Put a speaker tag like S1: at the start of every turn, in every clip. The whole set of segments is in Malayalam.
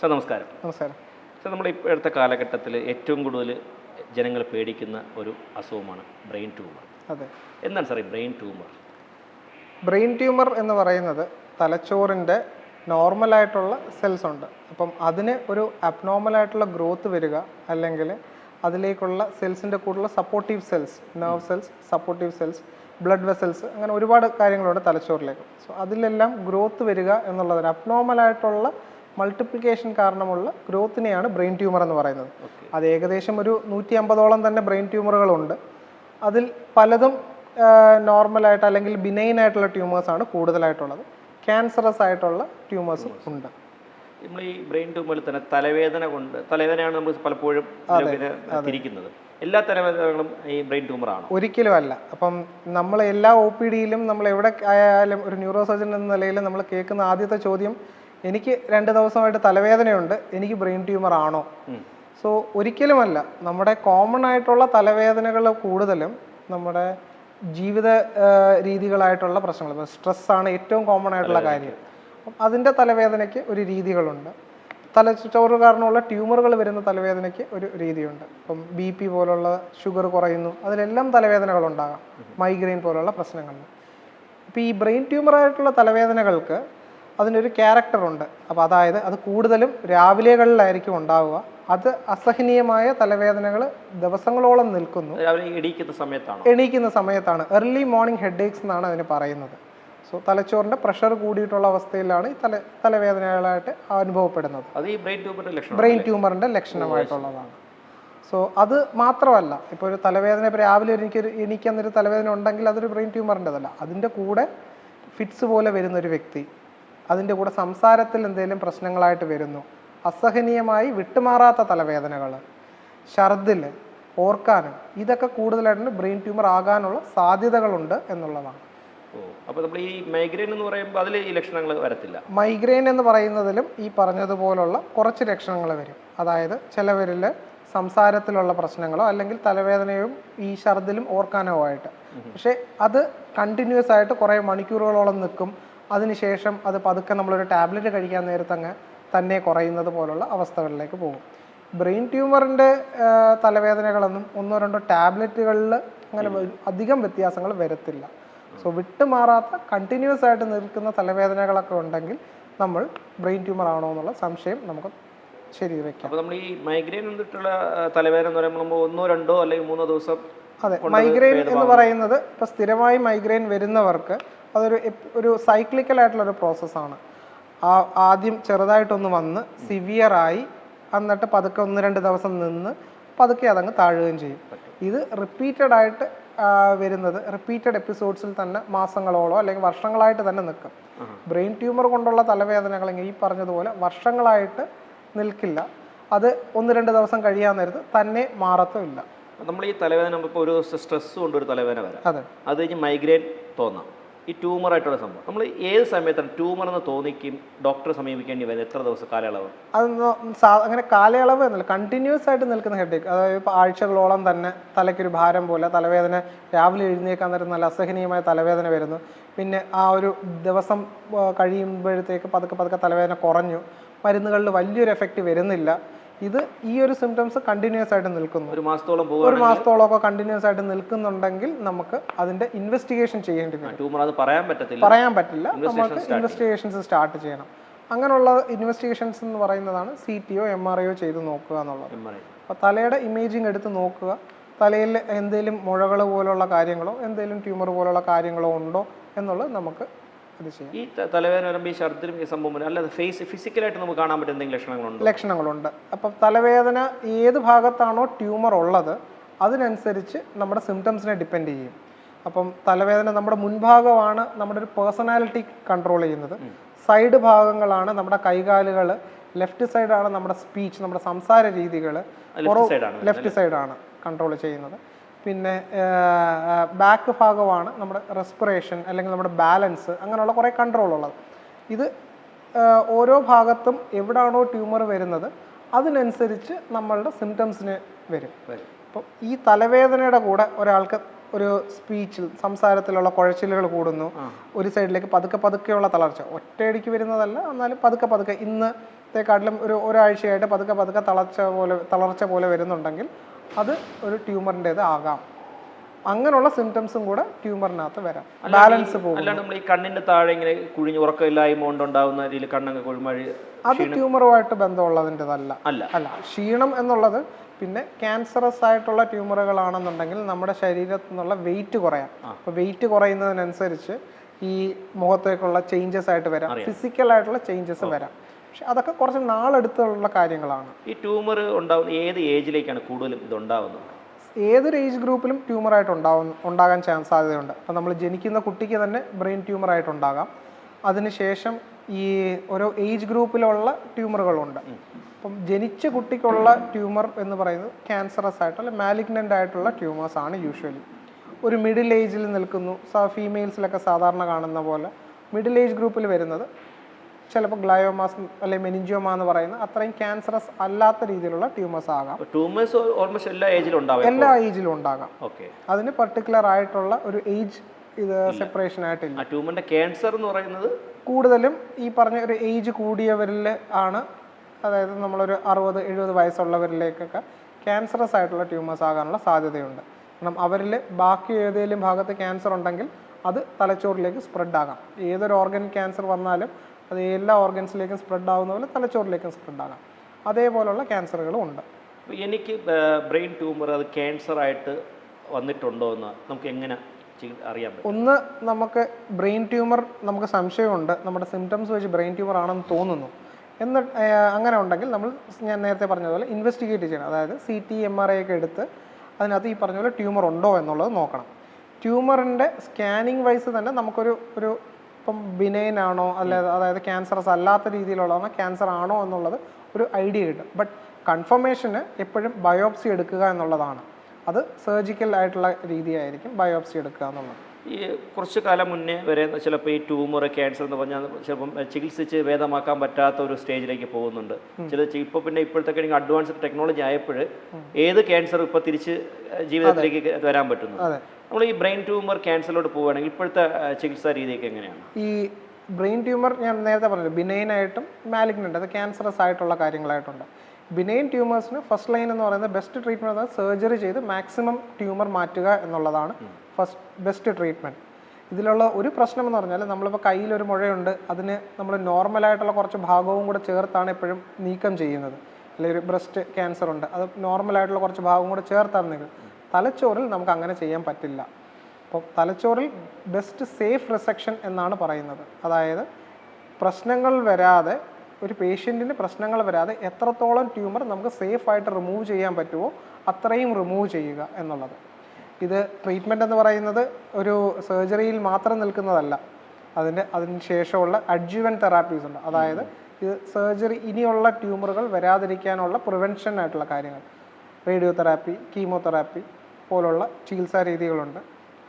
S1: സാർ നമസ്കാരം.
S2: നമസ്കാരം.
S1: സാർ നമ്മുടെ ഇപ്പോഴത്തെ കാലഘട്ടത്തിൽ ഏറ്റവും കൂടുതൽ ജനങ്ങൾ പേടിക്കുന്ന ഒരു അസുഖമാണ് ബ്രെയിൻ ട്യൂമർ.
S2: അതെ.
S1: എന്താണ് സാർ ഈ ബ്രെയിൻ ട്യൂമർ?
S2: ബ്രെയിൻ ട്യൂമർ എന്ന് പറയുന്നത് തലച്ചോറിന്റെ നോർമലായിട്ടുള്ള സെൽസ് ഉണ്ട്. അപ്പം അതിന് ഒരു അബ്നോർമലായിട്ടുള്ള ഗ്രോത്ത് വരിക അല്ലെങ്കിൽ അതിലേക്കുള്ള സെൽസിന്റെ കൂടുതലുള്ള supportive cells nerve cells supportive cells blood vessels അങ്ങനെ ഒരുപാട് കാര്യങ്ങളുണ്ട് തലച്ചോറിലേക്ക്. സോ അതിലെല്ലാം ഗ്രോത്ത് വരിക എന്നുള്ളതിന് അബ്നോർമലായിട്ടുള്ള മൾട്ടിപ്ലിക്കേഷൻ കാരണമുള്ള ഗ്രോത്തിനെയാണ് ബ്രെയിൻ ട്യൂമർ എന്ന് പറയുന്നത്. അത് ഏകദേശം ഒരു നൂറ്റി അമ്പതോളം തന്നെ ബ്രെയിൻ ട്യൂമറുകളുണ്ട്. അതിൽ പലതും നോർമലായിട്ട് അല്ലെങ്കിൽ ബിനൈൻ ആയിട്ടുള്ള ട്യൂമേഴ്സാണ് ആണ് കൂടുതലായിട്ടുള്ളത്. ക്യാൻസറസ് ആയിട്ടുള്ള ട്യൂമേഴ്സും ഉണ്ട്.
S1: നമ്മൾ ഈ ബ്രെയിൻ ട്യൂമറിൽ തന്നെ തലവേദന കൊണ്ട് തലവേദനയാണ് നമ്മൾ പലപ്പോഴും തിരിക്കുന്നത്. എല്ലാ തലവേദനകളും ഈ ബ്രെയിൻ ട്യൂമർ ആണ്?
S2: ഒരിക്കലും അല്ല. അപ്പം നമ്മൾ എല്ലാ ഒ പി ഡിയിലും നമ്മൾ എവിടെ ആയാലും ഒരു ന്യൂറോ സർജൻ എന്ന നിലയിൽ നമ്മൾ കേൾക്കുന്ന ആദ്യത്തെ ചോദ്യം എനിക്ക് രണ്ട് ദിവസമായിട്ട് തലവേദനയുണ്ട്. എനിക്ക് ബ്രെയിൻ ട്യൂമർ ആണോ? സോ ഒരിക്കലുമല്ല. നമ്മുടെ കോമൺ ആയിട്ടുള്ള തലവേദനകൾ കൂടുതലും നമ്മുടെ ജീവിത രീതികളായിട്ടുള്ള പ്രശ്നങ്ങൾ. സ്ട്രെസ് ആണ് ഏറ്റവും കോമൺ ആയിട്ടുള്ള കാര്യം. അപ്പം അതിന്റെ തലവേദനയ്ക്ക് ഒരു രീതികളുണ്ട്. തലച്ചോറ് കാരണമുള്ള ട്യൂമറുകൾ വരുന്ന തലവേദനയ്ക്ക് ഒരു രീതിയുണ്ട്. ഇപ്പം ബി പി പോലുള്ള ഷുഗർ കുറയുന്നു. അതിലെല്ലാം തലവേദനകൾ ഉണ്ടാകാം. മൈഗ്രെയിൻ പോലുള്ള പ്രശ്നങ്ങളിൽ അപ്പം ഈ ബ്രെയിൻ ട്യൂമറായിട്ടുള്ള തലവേദനകൾക്ക് അതിനൊരു ക്യാരക്ടറുണ്ട് അപ്പോൾ അതായത് അത് കൂടുതലും രാവിലെകളിലായിരിക്കും ഉണ്ടാവുക. അത് അസഹനീയമായ തലവേദനകൾ ദിവസങ്ങളോളം നിൽക്കുന്നു.
S1: എണീക്കുന്ന സമയത്താണ്?
S2: എണീക്കുന്ന സമയത്താണ്. എർലി മോർണിംഗ് ഹെഡ് ഏക്സ് എന്നാണ് അതിന് പറയുന്നത്. സോ തലച്ചോറിന്റെ പ്രഷർ കൂടിയിട്ടുള്ള അവസ്ഥയിലാണ് ഈ തല തലവേദനകളായിട്ട് അനുഭവപ്പെടുന്നത്.
S1: അത് ഈ ബ്രെയിൻ ട്യൂമറിന്റെ ലക്ഷണം
S2: ബ്രെയിൻ ട്യൂമറിന്റെ ലക്ഷണമായിട്ടുള്ളതാണ്. സോ അത് മാത്രമല്ല ഇപ്പോൾ ഒരു തലവേദന ഇപ്പോൾ രാവിലെ എനിക്കൊരു എനിക്കന്നൊരു തലവേദന ഉണ്ടെങ്കിൽ അതൊരു ബ്രെയിൻ ട്യൂമറിന്റെതല്ല അതിന്റെ കൂടെ ഫിറ്റ്സ് പോലെ വരുന്ന ഒരു വ്യക്തി അതിന്റെ കൂടെ സംസാരത്തിൽ എന്തെങ്കിലും പ്രശ്നങ്ങളായിട്ട് വരുന്നു. അസഹനീയമായി വിട്ടുമാറാത്ത തലവേദനകൾ ഛർദിൽ ഓർക്കാനും ഇതൊക്കെ കൂടുതലായിട്ട് ബ്രെയിൻ ട്യൂമർ ആകാനുള്ള സാധ്യതകളുണ്ട് എന്നുള്ളതാണ്.
S1: അപ്പോൾ നമ്മൾ ഈ മൈഗ്രെയിൻ എന്ന് പറയുമ്പോൾ അതിൽ ഈ ലക്ഷണങ്ങൾ വരത്തില്ല?
S2: മൈഗ്രെയിൻ എന്ന് പറയുന്നതിലും ഈ പറഞ്ഞതുപോലുള്ള കുറച്ച് ലക്ഷണങ്ങൾ വരും. അതായത് ചിലവരിൽ സംസാരത്തിലുള്ള പ്രശ്നങ്ങളോ അല്ലെങ്കിൽ തലവേദനയും ഈ ഛർദിലും ഓർക്കാനോ ആയിട്ട് പക്ഷേ അത് കണ്ടിന്യൂസ് ആയിട്ട് കുറേ മണിക്കൂറുകളോളം നിൽക്കും. അതിനുശേഷം അത് പതുക്കെ നമ്മളൊരു ടാബ്ലറ്റ് കഴിക്കാൻ നേരത്തങ്ങ് തന്നെ കുറയുന്നത് പോലുള്ള അവസ്ഥകളിലേക്ക് പോകും. ബ്രെയിൻ ട്യൂമറിന്റെ തലവേദനകളൊന്നും ഒന്നോ രണ്ടോ ടാബ്ലറ്റുകളിൽ അങ്ങനെ അധികം വ്യത്യാസങ്ങൾ വരത്തില്ല. സോ വിട്ടുമാറാത്ത കണ്ടിന്യൂസ് ആയിട്ട് നിൽക്കുന്ന തലവേദനകളൊക്കെ ഉണ്ടെങ്കിൽ നമ്മൾ ബ്രെയിൻ ട്യൂമർ ആണോ എന്നുള്ള സംശയം നമുക്ക് ശരി വെക്കാം
S1: അപ്പോൾ നമ്മൾ ഈ മൈഗ്രെയിൻ എന്നിട്ടുള്ള തലവേദന എന്ന് പറയുമ്പോൾ ഒന്നോ രണ്ടോ അല്ലെങ്കിൽ മൂന്നോ ദിവസം
S2: അതെ മൈഗ്രെയിൻ എന്ന് പറയുന്നത് ഇപ്പോൾ സ്ഥിരമായി മൈഗ്രെയിൻ വരുന്നവർക്ക് അതൊരു ഒരു സൈക്ലിക്കൽ ആയിട്ടുള്ള ഒരു പ്രോസസ്സാണ് ആ ആദ്യം ചെറുതായിട്ടൊന്ന് വന്ന് സിവിയറായി എന്നിട്ട് പതുക്കെ ഒന്ന് രണ്ട് ദിവസം നിന്ന് പതുക്കെ അതങ്ങ് താഴുകയും ചെയ്യും. ഇത് റിപ്പീറ്റഡ് ആയിട്ട് വരുന്നത് റിപ്പീറ്റഡ് എപ്പിസോഡ്സിൽ തന്നെ മാസങ്ങളോളോ അല്ലെങ്കിൽ വർഷങ്ങളായിട്ട് തന്നെ നിൽക്കും. ബ്രെയിൻ ട്യൂമർ കൊണ്ടുള്ള തലവേദനകൾ ഈ പറഞ്ഞതുപോലെ വർഷങ്ങളായിട്ട് നിൽക്കില്ല. അത് ഒന്ന് രണ്ട് ദിവസം കഴിയാൻ നേരത്ത് തന്നെ മാറത്തുമില്ല.
S1: നമ്മൾ ഈ തലവേദന ഇപ്പോൾ ഒരു സ്ട്രെസ് കൊണ്ട് ഒരു തലവേദന വരാം.
S2: അത്.
S1: കഴിഞ്ഞ് മൈഗ്രെയിൻ തോന്നാം. ഈ ട്യൂമർ ആയിട്ടുള്ള സംഭവം. നമ്മൾ ഏത് സമയത്താണ് ട്യൂമർ എന്ന് തോന്നിക്കും? ഡോക്ടറെ സമീപിക്കേണ്ടി വരുന്നത് എത്ര ദിവസം കാലയളവ്?
S2: അത് അങ്ങനെ കാലയളവ് എന്നല്ല കണ്ടിന്യൂസ് ആയിട്ട് നിൽക്കുന്ന ഹെഡേക്ക് അതായത് ഇപ്പോൾ ആഴ്ചകളോളം തന്നെ തലയ്ക്കൊരു ഭാരം പോലെ തലവേദന രാവിലെ എഴുന്നേക്കാൻ നേരം നല്ല അസഹനീയമായ തലവേദന വരുന്നു. പിന്നെ ആ ഒരു ദിവസം കഴിയുമ്പോഴത്തേക്ക് പതുക്കെ പതുക്കെ തലവേദന കുറഞ്ഞു. മരുന്നുകളിൽ വലിയൊരു എഫക്റ്റ് വരുന്നില്ല. ഇത് ഈ ഒരു സിംറ്റംസ് കണ്ടിന്യൂസ് ആയിട്ട് നിൽക്കുന്നു.
S1: ഒരു മാസത്തോളം
S2: ഒരു
S1: മാസത്തോളം
S2: ഒക്കെ കണ്ടിന്യൂസ് ആയിട്ട് നിൽക്കുന്നുണ്ടെങ്കിൽ നമുക്ക് അതിന്റെ ഇൻവെസ്റ്റിഗേഷൻ ചെയ്യേണ്ടി വരും.
S1: ട്യൂമർ അത് പറയാൻ പറ്റത്തില്ല.
S2: പറയാൻ പറ്റില്ല. നമുക്ക് ഇൻവെസ്റ്റിഗേഷൻസ് സ്റ്റാർട്ട് ചെയ്യണം. അങ്ങനെയുള്ള ഇൻവെസ്റ്റിഗേഷൻസ് എന്ന് പറയുന്നതാണ് C T O M R I ഒ ചെയ്ത് നോക്കുക എന്നുള്ളത്.
S1: അപ്പൊ
S2: അപ്പോൾ തലയുടെ ഇമേജിങ് എടുത്ത് നോക്കുക. തലയിൽ എന്തെങ്കിലും മുഴകൾ പോലുള്ള കാര്യങ്ങളോ എന്തെങ്കിലും ട്യൂമർ പോലുള്ള കാര്യങ്ങളോ ഉണ്ടോ എന്നുള്ളത് നമുക്ക്
S1: ഈ തലവേദന വരുമ്പോൾ ഈ ഛർദ്ദിലും ഈ സംഭവം. അല്ലാതെ ഫേസ് ഫിസിക്കലായിട്ട് നമുക്ക് കാണാൻ പറ്റുന്ന എന്തെങ്കിലും ലക്ഷണങ്ങളുണ്ടോ?
S2: ലക്ഷണങ്ങളുണ്ട്. അപ്പം തലവേദന ഏത് ഭാഗത്താണോ ട്യൂമർ ഉള്ളത് അതിനനുസരിച്ച് നമ്മുടെ സിംറ്റംസിനെ ഡിപ്പെൻഡ് ചെയ്യും. അപ്പം തലവേദന നമ്മുടെ മുൻഭാഗമാണ് നമ്മുടെ ഒരു പേഴ്സണാലിറ്റി കൺട്രോൾ ചെയ്യുന്നത്. സൈഡ് ഭാഗങ്ങളാണ് നമ്മുടെ കൈകാലുകൾ ലെഫ്റ്റ് സൈഡാണ് നമ്മുടെ സ്പീച്ച് നമ്മുടെ സംസാര രീതികൾ
S1: ലെഫ്റ്റ് സൈഡാണ്
S2: കൺട്രോൾ ചെയ്യുന്നത്. പിന്നെ ബാക്ക് ഭാഗമാണ് നമ്മുടെ റെസ്പിറേഷൻ അല്ലെങ്കിൽ നമ്മുടെ ബാലൻസ് അങ്ങനെയുള്ള കുറേ കൺട്രോൾ ഉള്ളത്. ഇത് ഓരോ ഭാഗത്തും എവിടാണോ ട്യൂമർ വരുന്നത് അതിനനുസരിച്ച് നമ്മളുടെ സിംറ്റംസിന് വരും. അപ്പം ഈ തലവേദനയുടെ കൂടെ ഒരാൾക്ക് ഒരു സ്പീച്ചിൽ സംസാരത്തിലുള്ള കുഴച്ചിലുകൾ കൂടുന്നു. ഒരു സൈഡിലേക്ക് പതുക്കെ പതുക്കെയുള്ള തളർച്ച. ഒറ്റയടിക്ക് വരുന്നതല്ല എന്നാലും പതുക്കെ പതുക്കെ ഇന്നത്തെക്കാട്ടിലും ഒരു ഒരാഴ്ചയായിട്ട് പതുക്കെ പതുക്കെ തളർച്ച പോലെ തളർച്ച പോലെ വരുന്നുണ്ടെങ്കിൽ അത് ഒരു ട്യൂമറിന്റേത് ആകാം. അങ്ങനെയുള്ള സിംറ്റംസും കൂടെ ട്യൂമറിനകത്ത് വരാം. ബാലൻസ് പോകും
S1: അല്ലാണ്ട് നമ്മൾ ഈ കണ്ണിന്റെ താഴെ ഇങ്ങനെ കുഴിഞ്ഞ് ഉറക്കമില്ലായ്മ രീതിയിൽ കുഴിമഴ
S2: അത് ട്യൂമറുമായിട്ട് ബന്ധമുള്ളതിന്റെതല്ല.
S1: അല്ല.
S2: അല്ല ക്ഷീണം എന്നുള്ളത് പിന്നെ ക്യാൻസറസ് ആയിട്ടുള്ള ട്യൂമറുകളാണെന്നുണ്ടെങ്കിൽ നമ്മുടെ ശരീരത്തിൽ നിന്നുള്ള വെയിറ്റ് കുറയാം. അപ്പോൾ വെയിറ്റ് കുറയുന്നതിനനുസരിച്ച് ഈ മുഖത്തേക്കുള്ള ചേഞ്ചസ് ആയിട്ട് വരാം. ഫിസിക്കൽ ആയിട്ടുള്ള ചേഞ്ചസ് വരാം. പക്ഷെ അതൊക്കെ കുറച്ച് നാളെടുത്തുള്ള കാര്യങ്ങളാണ്.
S1: ഈ ട്യൂമർ ഉണ്ടാവുന്ന ഏത് ഏജിലേക്കാണ് കൂടുതലും ഇത് ഉണ്ടാവുന്നത്
S2: ഏതൊരു ഏജ് ഗ്രൂപ്പിലും ട്യൂമറായിട്ട് ഉണ്ടാവും ഉണ്ടാകാൻ ചാൻസ് സാധ്യതയുണ്ട്. അപ്പം നമ്മൾ ജനിക്കുന്ന കുട്ടിക്ക് തന്നെ ബ്രെയിൻ ട്യൂമറായിട്ട് ഉണ്ടാകാം. അതിനുശേഷം ഈ ഓരോ ഏജ് ഗ്രൂപ്പിലുള്ള ട്യൂമറുകളുണ്ട്. അപ്പം ജനിച്ച കുട്ടിക്കുള്ള ട്യൂമർ എന്ന് പറയുന്നത് ക്യാൻസറസ് ആയിട്ടുള്ള മാലിഗ്നന്റ് ആയിട്ടുള്ള ട്യൂമേഴ്സ് ആണ് യൂഷ്വലി. ഒരു മിഡിൽ ഏജിൽ നിൽക്കുന്നു ഫീമെയിൽസിലൊക്കെ സാധാരണ കാണുന്ന പോലെ മിഡിൽ ഏജ് ഗ്രൂപ്പിൽ വരുന്നത് ചിലപ്പോൾ ഗ്ലയോമാസ് അല്ലെങ്കിൽ മെനിഞ്ചിയോമ എന്ന് പറയുന്ന അത്രയും ക്യാൻസറസ് അല്ലാത്ത രീതിയിലുള്ള ട്യൂമേഴ്സ് ആകാം.
S1: ട്യൂമേഴ്സ് ഓൾമോസ്റ്റ് എല്ലാ ഏജിലും ഉണ്ടാവും
S2: എല്ലാ ഏജിലും ഉണ്ടാകാം.
S1: ഓക്കെ.
S2: അതിന് പർട്ടിക്കുലർ ആയിട്ടുള്ള ഒരു ഏജ് ഇത് സെപ്പറേഷൻ ആയിട്ടില്ല.
S1: ട്യൂമറിന്റെ ക്യാൻസർ എന്ന് പറയുന്നത്?
S2: കൂടുതലും ഈ പറഞ്ഞ ഒരു ഏജ് കൂടിയവരിൽ ആണ്. അതായത് നമ്മളൊരു അറുപത് എഴുപത് വയസ്സുള്ളവരിലേക്കൊക്കെ ക്യാൻസറസ് ആയിട്ടുള്ള ട്യൂമേഴ്സ് ആകാനുള്ള സാധ്യതയുണ്ട്. കാരണം അവരിൽ ബാക്കി ഏതെങ്കിലും ഭാഗത്ത് ക്യാൻസർ ഉണ്ടെങ്കിൽ അത് തലച്ചോറിലേക്ക് സ്പ്രെഡ് ആകാം. ഏതൊരു ഓർഗൻ ക്യാൻസർ വന്നാലും അത് എല്ലാ ഓർഗൻസിലേക്കും സ്പ്രെഡ് ആവുന്ന പോലെ തലച്ചോറിലേക്കും സ്പ്രെഡ് ആകാം അതേപോലുള്ള ക്യാൻസറുകളും ഉണ്ട്.
S1: എനിക്ക് ബ്രെയിൻ ട്യൂമർ അത് ക്യാൻസർ ആയിട്ട് വന്നിട്ടുണ്ടോ എന്ന് നമുക്ക് എങ്ങനെ അറിയാൻ പറ്റും?
S2: ഒന്ന് നമുക്ക് ബ്രെയിൻ ട്യൂമർ നമുക്ക് സംശയമുണ്ട്. നമ്മുടെ സിംറ്റംസ് വെച്ച് ബ്രെയിൻ ട്യൂമർ ആണെന്ന് തോന്നുന്നു. എന്ന് അങ്ങനെ ഉണ്ടെങ്കിൽ നമ്മൾ ഞാൻ നേരത്തെ പറഞ്ഞതുപോലെ ഇൻവെസ്റ്റിഗേറ്റ് ചെയ്യണം. അതായത് C T M R I ഒക്കെ എടുത്ത് അതിനകത്ത് ഈ പറഞ്ഞ പോലെ ട്യൂമർ ഉണ്ടോ എന്നുള്ളത് നോക്കണം. ട്യൂമറിന്റെ സ്കാനിങ് വൈസ് തന്നെ നമുക്കൊരു ഒരു ഇപ്പം ബിനൈൻ ആണോ അല്ലെ അതായത് ക്യാൻസറസ് അല്ലാത്ത രീതിയിലുള്ളതാണോ ക്യാൻസർ ആണോ എന്നുള്ളത് ഒരു ഐഡിയ കിട്ടും. ബട്ട് കൺഫർമേഷന് എപ്പോഴും ബയോപ്സി എടുക്കുക എന്നുള്ളതാണ്. അത് സർജിക്കൽ ആയിട്ടുള്ള രീതിയായിരിക്കും ബയോപ്സി എടുക്കുക എന്നുള്ളത്.
S1: ഈ കുറച്ച് കാലം മുന്നേ വരെ ചിലപ്പോൾ ഈ ട്യൂമർ ക്യാൻസർ എന്ന് പറഞ്ഞാൽ ചിലപ്പം ചികിത്സിച്ച് ഭേദമാക്കാൻ പറ്റാത്ത ഒരു സ്റ്റേജിലേക്ക് പോകുന്നുണ്ട്. ചില ഇപ്പോൾ പിന്നെ ഇപ്പോഴത്തെ അഡ്വാൻസ്ഡ് ടെക്നോളജി ആയപ്പോൾ ഏത് ക്യാൻസർ ഇപ്പോൾ തിരിച്ച് ജീവിതത്തിലേക്ക് വരാൻ പറ്റുന്നു? നമ്മൾ ഈ ബ്രെയിൻ ട്യൂമർ ക്യാൻസറിലോട്ട് പോവുകയാണെങ്കിൽ ഇപ്പോഴത്തെ ചികിത്സാ രീതിയൊക്കെ എങ്ങനെയാണ്?
S2: ഈ ബ്രെയിൻ ട്യൂമർ ഞാൻ നേരത്തെ പറഞ്ഞു ബിനൈൻ ആയിട്ടും മാലിഗ്നന്റ് അത് ക്യാൻസറസ് ആയിട്ടുള്ള കാര്യങ്ങളായിട്ടുണ്ട്. ബിനൈൻ ട്യൂമേഴ്സിന് ഫസ്റ്റ് ലൈൻ എന്ന് പറയുന്നത് ബെസ്റ്റ് ട്രീറ്റ്മെന്റ് അത് സർജറി ചെയ്ത് മാക്സിമം ട്യൂമർ മാറ്റുക എന്നുള്ളതാണ് ഫസ്റ്റ് ബെസ്റ്റ് ട്രീറ്റ്മെന്റ് ഇതിലുള്ള ഒരു പ്രശ്നം എന്ന് പറഞ്ഞാൽ നമ്മളിപ്പോൾ കയ്യിലൊരു മുഴയുണ്ട് അതിന് നമ്മൾ നോർമലായിട്ടുള്ള കുറച്ച് ഭാഗവും കൂടെ ചേർത്താണ് എപ്പോഴും നീക്കം ചെയ്യുന്നത്. അല്ലെങ്കിൽ ഒരു ബ്രസ്റ്റ് ക്യാൻസർ ഉണ്ട് അത് നോർമലായിട്ടുള്ള കുറച്ച് ഭാഗവും കൂടെ ചേർത്താണ് നീക്കം. തലച്ചോറിൽ നമുക്ക് അങ്ങനെ ചെയ്യാൻ പറ്റില്ല. അപ്പോൾ തലച്ചോറിൽ ബെസ്റ്റ് സേഫ് റിസെക്ഷൻ എന്നാണ് പറയുന്നത്. അതായത് പ്രശ്നങ്ങൾ വരാതെ ഒരു പേഷ്യന്റിന് പ്രശ്നങ്ങൾ വരാതെ എത്രത്തോളം ട്യൂമർ നമുക്ക് സേഫായിട്ട് റിമൂവ് ചെയ്യാൻ പറ്റുമോ അത്രയും റിമൂവ് ചെയ്യുക എന്നുള്ളത്. ഇത് ട്രീറ്റ്മെന്റ് എന്ന് പറയുന്നത് ഒരു സർജറിയിൽ മാത്രം നിൽക്കുന്നതല്ല. അതിന്റെ അതിന് ശേഷമുള്ള അഡ്ജുവൻ തെറാപ്പീസ് ഉണ്ട്. അതായത് ഇത് സർജറി ഇനിയുള്ള ട്യൂമറുകൾ വരാതിരിക്കാനുള്ള പ്രിവെൻഷൻ ആയിട്ടുള്ള കാര്യങ്ങൾ. റേഡിയോ തെറാപ്പി കീമോതെറാപ്പി പോലുള്ള ചികിത്സാ രീതികളുണ്ട്.